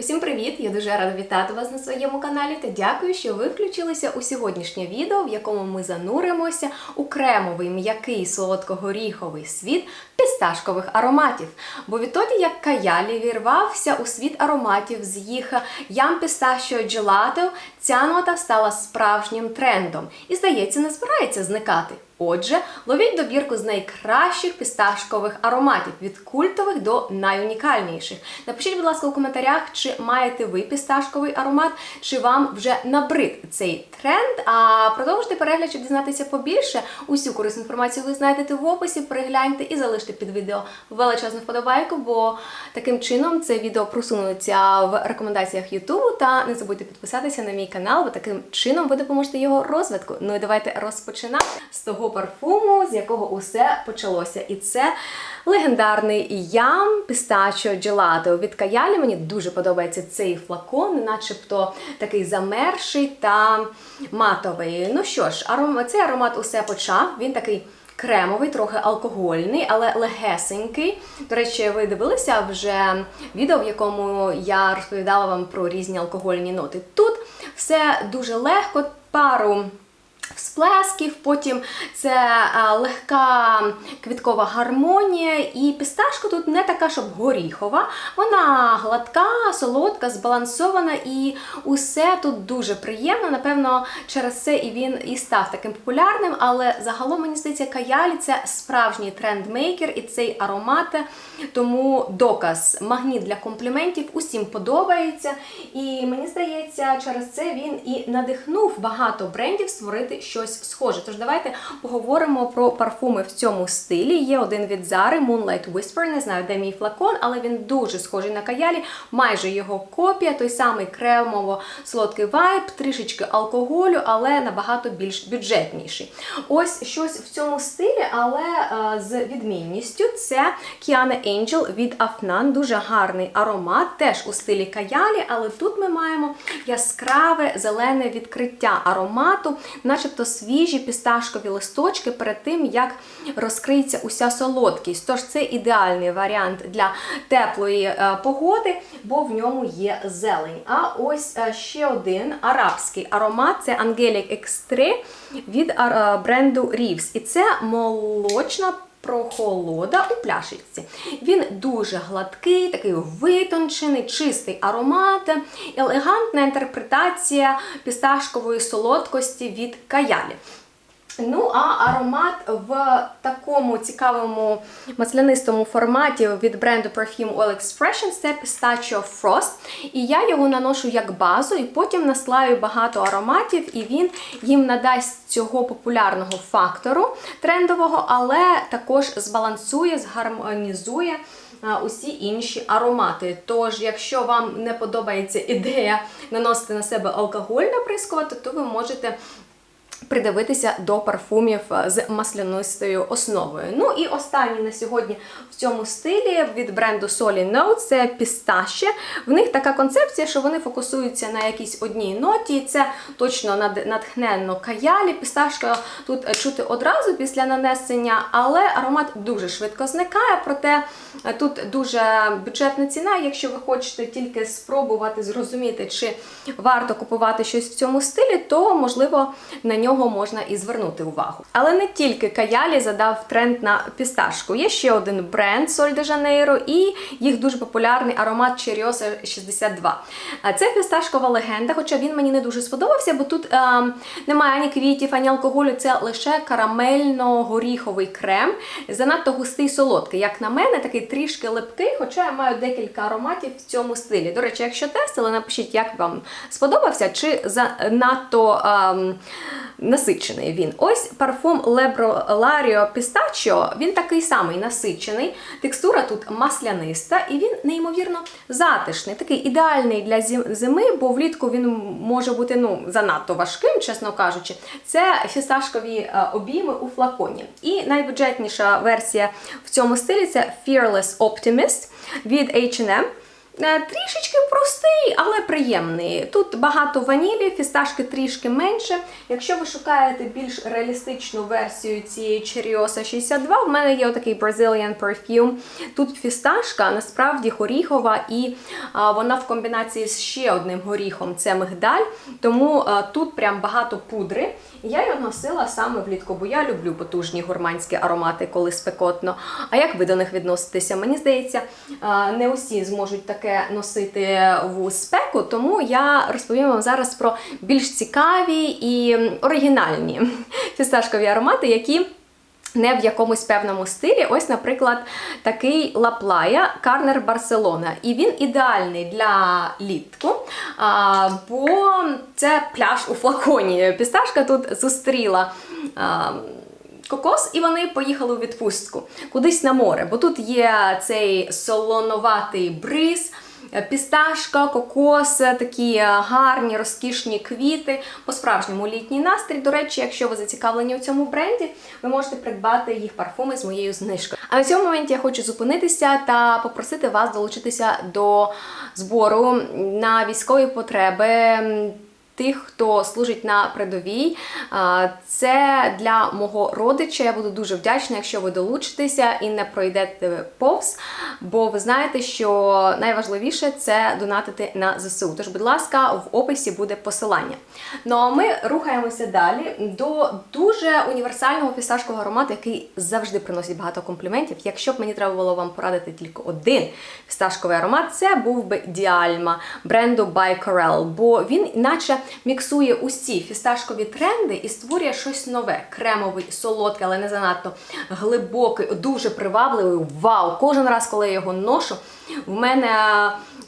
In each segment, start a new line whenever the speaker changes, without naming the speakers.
Усім привіт! Я дуже рада вітати вас на своєму каналі та дякую, що ви включилися у сьогоднішнє відео, в якому ми зануримося у кремовий м'який солодко-горіховий світ пісташкових ароматів. Бо відтоді, як Каялі вірвався у світ ароматів з їх ям пісташіо джелато, ця нота стала справжнім трендом і, здається, не збирається зникати. Отже, ловіть добірку з найкращих пісташкових ароматів від культових до найунікальніших. Напишіть, будь ласка, у коментарях, чи маєте ви пісташковий аромат, чи вам вже набрид цей тренд. А продовжуйте перегляд, щоб дізнатися побільше. Усю корисну інформацію ви знайдете в описі. Перегляньте і залиште під відео величезну вподобайку, бо таким чином це відео просунуться в рекомендаціях Ютубу. Та не забудьте підписатися на мій канал, бо таким чином ви допоможете його розвитку. Ну і давайте розпочинати з того парфуму, з якого усе почалося. І це легендарний ям пістачо джелато від Каялі. Мені дуже подобається цей флакон, начебто такий замерший та матовий. Ну що ж, цей аромат усе почав. Він такий. Кремовий, трохи алкогольний, але легесенький. До речі, ви дивилися вже відео, в якому я розповідала вам про різні алкогольні ноти. Тут все дуже легко, пару всплесків, потім це а, легка квіткова гармонія, і пісташка тут не така, щоб горіхова. Вона гладка, солодка, збалансована, і усе тут дуже приємно. Напевно, через це і він і став таким популярним. Але загалом мені здається, каялі це справжній трендмейкер і цей аромат. Тому доказ магніт для компліментів усім подобається. І мені здається, через це він і надихнув багато брендів створити щось схоже. Тож давайте поговоримо про парфуми в цьому стилі. Є один від Zara, Moonlight Whisper, не знаю, де мій флакон, але він дуже схожий на каялі, майже його копія, той самий кремово-солодкий вайб, трішечки алкоголю, але набагато більш бюджетніший. Ось щось в цьому стилі, але е, з відмінністю це Kiana Angel від Afnan. Дуже гарний аромат, теж у стилі каялі, але тут ми маємо яскраве зелене відкриття аромату, начебто свіжі пісташкові листочки перед тим, як розкриється уся солодкість. Тож це ідеальний варіант для теплої е, погоди, бо в ньому є зелень. А ось е, ще один арабський аромат це Angelic X3 від е, бренду Reeves. І це молочна. Прохолода у пляшечці. Він дуже гладкий, такий витончений, чистий аромат, елегантна інтерпретація пісташкової солодкості від каялі. Ну, а аромат в такому цікавому маслянистому форматі від бренду Perfume Oil Expressions це Pistachio Frost. І я його наношу як базу, і потім наслаю багато ароматів, і він їм надасть цього популярного фактору трендового, але також збалансує, згармонізує. Усі інші аромати. Тож, якщо вам не подобається ідея наносити на себе алкоголь наприскувати, то ви можете придивитися до парфумів з маслянистою основою. Ну і останній на сьогодні в цьому стилі від бренду Solly Note це пісташі. В них така концепція, що вони фокусуються на якійсь одній ноті. І це точно натхненно каялі. Пісташка тут чути одразу після нанесення, але аромат дуже швидко зникає. Проте тут дуже бюджетна ціна. Якщо ви хочете тільки спробувати зрозуміти, чи варто купувати щось в цьому стилі, то можливо на нього нього можна і звернути увагу. Але не тільки Каялі задав тренд на пісташку. Є ще один бренд Соль де Жанейро і їх дуже популярний аромат Cheriosa 62. Це пісташкова легенда, хоча він мені не дуже сподобався, бо тут е, немає ані квітів, ані алкоголю, це лише карамельно-горіховий крем, занадто густий солодкий. Як на мене, такий трішки липкий, хоча я маю декілька ароматів в цьому стилі. До речі, якщо тестили, напишіть, як вам сподобався, чи занадто. Е, насичений він. Ось парфум Lebro Lario Pistachio, він такий самий насичений. Текстура тут масляниста, і він неймовірно затишний, такий ідеальний для зими, бо влітку він може бути ну, занадто важким, чесно кажучи. Це фісташкові е, обійми у флаконі. І найбюджетніша версія в цьому стилі це Fearless Optimist від H&M. Трішечки простий, але приємний. Тут багато ванілі, фісташки трішки менше. Якщо ви шукаєте більш реалістичну версію цієї Cheriosa 62, в мене є отакий Brazilian Perfume. Тут фісташка насправді горіхова, і а, вона в комбінації з ще одним горіхом це мигдаль. Тому а, тут прям багато пудри. Я його носила саме влітку, бо я люблю потужні гурманські аромати, коли спекотно. А як ви до них відноситеся? Мені здається, а, не усі зможуть таке носити в спеку, тому я розповім вам зараз про більш цікаві і оригінальні фісташкові аромати, які не в якомусь певному стилі. Ось, наприклад, такий Лаплая Карнер Барселона. І він ідеальний для літку, бо це пляж у флаконі. Пісташка тут зустріла. Кокос, і вони поїхали у відпустку кудись на море, бо тут є цей солоноватий бриз, пісташка, кокос, такі гарні, розкішні квіти, по-справжньому літній настрій. До речі, якщо ви зацікавлені у цьому бренді, ви можете придбати їх парфуми з моєю знижкою. А на цьому моменті я хочу зупинитися та попросити вас долучитися до збору на військові потреби тих, хто служить на передовій. Це для мого родича. Я буду дуже вдячна, якщо ви долучитеся і не пройдете повз. Бо ви знаєте, що найважливіше це донатити на ЗСУ. Тож, будь ласка, в описі буде посилання. Ну а ми рухаємося далі до дуже універсального фісташкового аромату, який завжди приносить багато компліментів. Якщо б мені треба було вам порадити тільки один фісташковий аромат, це був би Діальма бренду By Corel, бо він наче міксує усі фісташкові тренди і створює щось нове, кремовий, солодкий, але не занадто глибокий, дуже привабливий. Вау! Кожен раз, коли я його ношу, в мене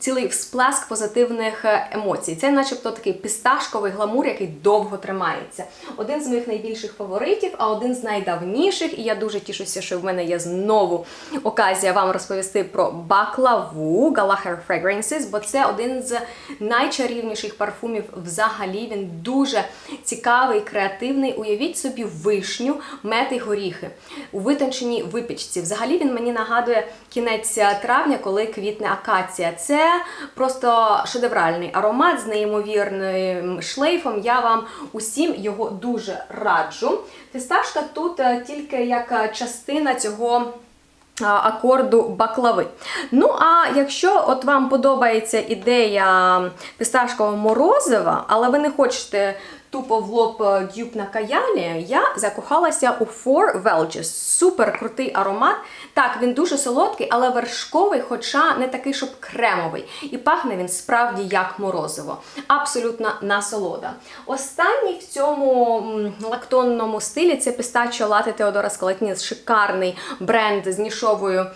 цілий всплеск позитивних емоцій. Це, начебто, такий пісташковий гламур, який довго тримається. Один з моїх найбільших фаворитів, а один з найдавніших. І я дуже тішуся, що в мене є знову оказія вам розповісти про баклаву Gallagher Fragrances, бо це один з найчарівніших парфумів взагалі. Він дуже цікавий, креативний. Уявіть собі вишню, мед і горіхи у витонченій випічці. Взагалі він мені нагадує кінець травня, коли квітне акація. Це просто шедевральний аромат з неймовірним шлейфом. Я вам усім його дуже раджу. Фісташка тут е, тільки як частина цього. Акорду баклави. Ну, а якщо от вам подобається ідея пісташкового морозива, але ви не хочете тупо в лоб е, дюб на каялі, я закохалася у Four Welches. Супер крутий аромат. Так, він дуже солодкий, але вершковий, хоча не такий, щоб кремовий. І пахне він справді як морозиво. Абсолютна насолода. Останній в цьому лактонному стилі це пістачо лати Теодора Скалатніс. Шикарний бренд з нішовою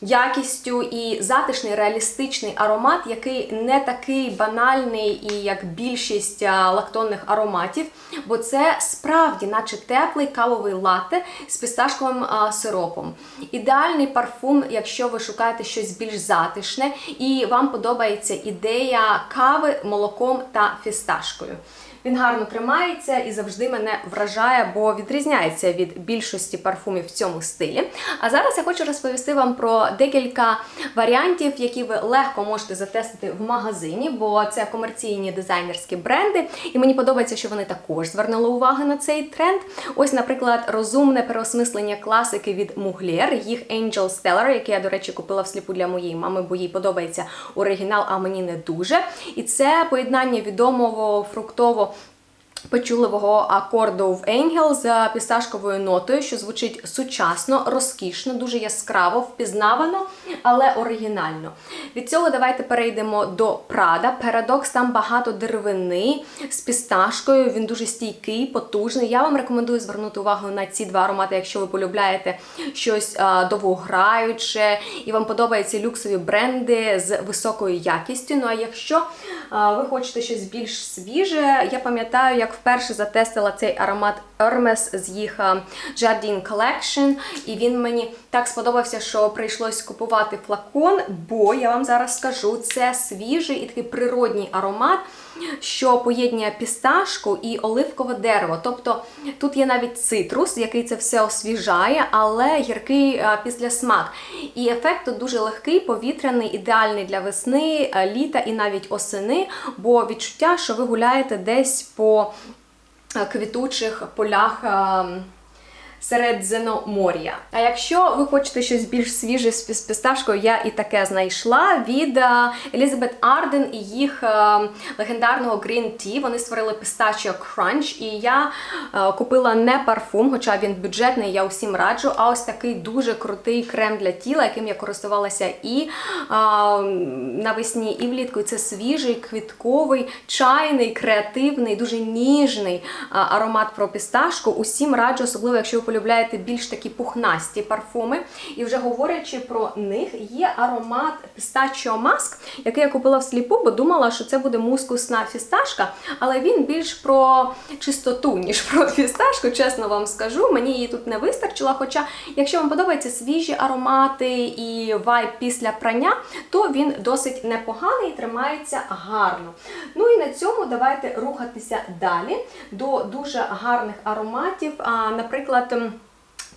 якістю і затишний реалістичний аромат, який не такий банальний і як більшість лактонних ароматів, бо це справді, наче теплий кавовий латте з пісташковим сиропом. Ідеальний парфум, якщо ви шукаєте щось більш затишне, і вам подобається ідея кави молоком та фісташкою. Він гарно тримається і завжди мене вражає, бо відрізняється від більшості парфумів в цьому стилі. А зараз я хочу розповісти вам про декілька варіантів, які ви легко можете затестити в магазині, бо це комерційні дизайнерські бренди. І мені подобається, що вони також звернули увагу на цей тренд. Ось, наприклад, розумне переосмислення класики від Mugler, їх Angel Stellar, який я, до речі, купила всліпу для моєї мами, бо їй подобається оригінал, а мені не дуже. І це поєднання відомого фруктово Почуливого акорду в Angel з пісташковою нотою, що звучить сучасно, розкішно, дуже яскраво, впізнавано, але оригінально. Від цього давайте перейдемо до Прада. Парадокс там багато деревини з пісташкою, він дуже стійкий, потужний. Я вам рекомендую звернути увагу на ці два аромати, якщо ви полюбляєте щось довгограюче і вам подобаються люксові бренди з високою якістю. Ну а якщо ви хочете щось більш свіже, я пам'ятаю, як вперше затестила цей аромат Hermes з їх е, Jardine Collection. І він мені так сподобався, що прийшлось купувати флакон, бо я вам зараз скажу, це свіжий і такий природній аромат, що поєднує пісташку і оливкове дерево. Тобто тут є навіть цитрус, який це все освіжає, але гіркий е, післясмак. І ефект тут дуже легкий, повітряний, ідеальний для весни, е, літа і навіть осени, бо відчуття, що ви гуляєте десь по квітучих полях. Середземномор'я. А якщо ви хочете щось більш свіже з пісташкою, я і таке знайшла від е, Елізабет Арден і їх е, легендарного Green Tea. Вони створили пістачіо Crunch, і я е, купила не парфум, хоча він бюджетний, я усім раджу, а ось такий дуже крутий крем для тіла, яким я користувалася і навесні, і влітку. Це свіжий, квітковий, чайний, креативний, дуже ніжний аромат про пісташку. Усім раджу, особливо якщо ви полюбляєте більш такі пухнасті парфуми. І вже говорячи про них, є аромат пістачіо маск, який я купила в сліпу, бо думала, що це буде мускусна фісташка, але він більш про чистоту, ніж про фісташку, чесно вам скажу. Мені її тут не вистачило. Хоча, якщо вам подобаються свіжі аромати і вайб після прання, то він досить непоганий і тримається гарно. Ну і на цьому давайте рухатися далі до дуже гарних ароматів. Наприклад, um,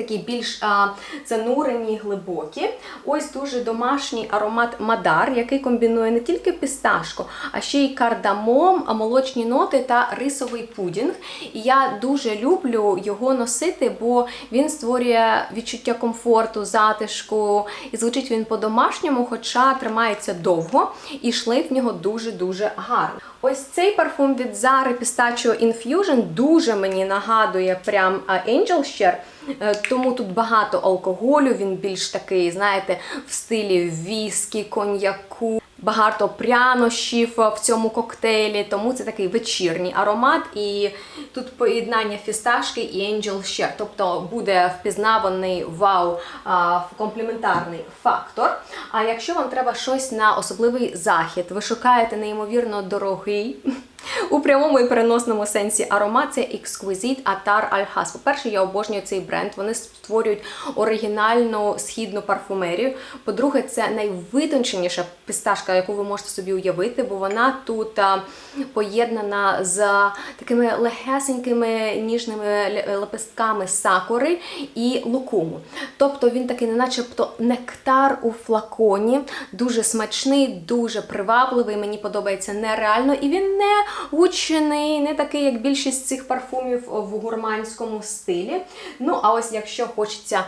Такі більш а, занурені, глибокі. Ось дуже домашній аромат Мадар, який комбінує не тільки пісташку, а ще й кардамом, молочні ноти та рисовий пудінг. І я дуже люблю його носити, бо він створює відчуття комфорту, затишку. І звучить він по-домашньому, хоча тримається довго, і шлейф в нього дуже-дуже гарний. Ось цей парфум від Zara Pistachio Infusion дуже мені нагадує прям Angel Share. Е, Тому тут багато алкоголю, він більш такий, знаєте, в стилі віскі, коньяку. Багато прянощів в цьому коктейлі, тому це такий вечірній аромат. І тут поєднання фісташки і Angel Share. Тобто буде впізнаваний вау а, компліментарний фактор. А якщо вам треба щось на особливий захід, ви шукаєте неймовірно дорогий. У прямому і переносному сенсі аромат це Exquisite Al Has. По-перше, я обожнюю цей бренд. Вони створюють оригінальну східну парфумерію. По-друге, це найвитонченіша пісташка, яку ви можете собі уявити, бо вона тут поєднана з такими легесенькими ніжними л- лепестками сакури і лукуму. Тобто він такий, начебто нектар у флаконі, дуже смачний, дуже привабливий. Мені подобається нереально, і він не гучний, не такий, як більшість цих парфумів в гурманському стилі. Ну, а ось якщо хочеться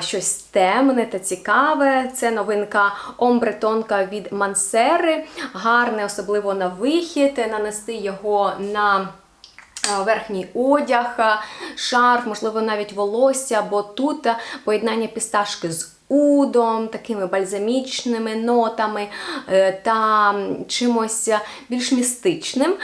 щось темне та цікаве, це новинка Tonka від Мансери. Гарне, особливо на вихід, нанести його на. е, Верхній одяг, е, шарф, можливо, навіть волосся, бо тут е, поєднання пісташки з удом, такими бальзамічними нотами е, та чимось більш містичним е,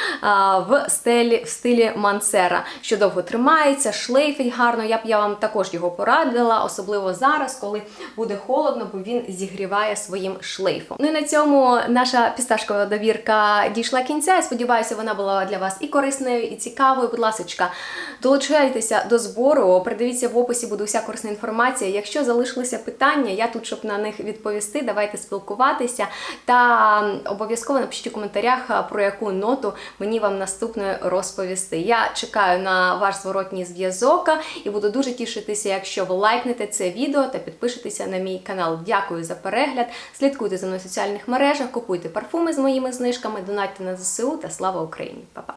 в стилі, в стилі Мансера, що довго тримається, шлейфить гарно. Я б я вам також його порадила, особливо зараз, коли буде холодно, бо він зігріває своїм шлейфом. Ну і на цьому наша пісташкова довірка дійшла кінця. Я сподіваюся, вона була для вас і корисною, і цікавою. Будь ласка, долучайтеся до збору, придивіться в описі, буде вся корисна інформація. Якщо залишилися питання, я тут, щоб на них відповісти. Давайте спілкуватися. Та обов'язково напишіть у коментарях, про яку ноту мені вам наступною розповісти. Я чекаю на ваш зворотній зв'язок і буду дуже тішитися, якщо ви лайкнете це відео та підпишетеся на мій канал. Дякую за перегляд. Слідкуйте за мною в соціальних мережах, купуйте парфуми з моїми знижками, донатьте на ЗСУ та слава Україні! Па-па!